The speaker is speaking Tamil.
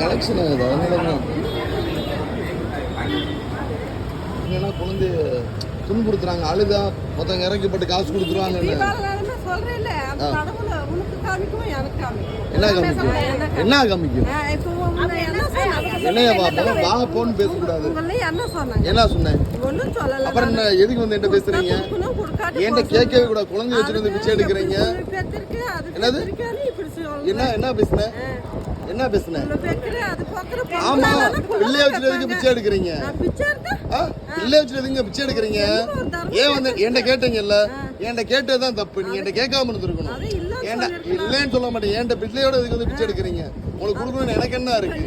கலெக்ஷன் ஆகுது. அதனால தான் ஏன்னா குழந்தைய துன்புறுத்துறாங்க அழுதா மொத்தவங்க இறக்கப்பட்டு காசு காமிக்கும். என்ன காமிக்கும்? என்ன காமிக்கும்? என்ன? என்னைய பாப்போம். வா போன்னு பேசக்கூடாது. என்ன? என்ன சொன்னேன்? ஒண்ணும் சொல்லல. அப்புறம் என்ன எதுக்கு வந்து என்கிட்ட பேசுறீங்க? என்கிட்ட கேட்கவே கூட குழந்தைய வச்சுட்டு வந்து பிச்சை எடுக்கிறீங்க. என்னது? என்ன என்ன பேசுனேன் என்ன பேசுனேன் ஆமா. பிள்ளைய வச்சுட்டு. பிச்சை எடுக்கிறீங்க? பிள்ளைய வச்சுட்டு பிச்சை எடுக்கிறீங்க? ஏன் வந்து என்கிட்ட கேட்டீங்கல்ல? என்கிட்ட கேட்டதுதான் தப்பு. நீங்க என்கிட்ட கேட்காம இருந்திருக்கணும். ஏன்டா இல்லைன்னு சொல்ல மாட்டேன். என்கிட்ட பிள்ளையோட இதுக்கு வந்து பிச்சை எடுக்கிறீங்க? உங்களுக்கு கொடுக்கணும்னு எனக்கு என்ன இருக்கு?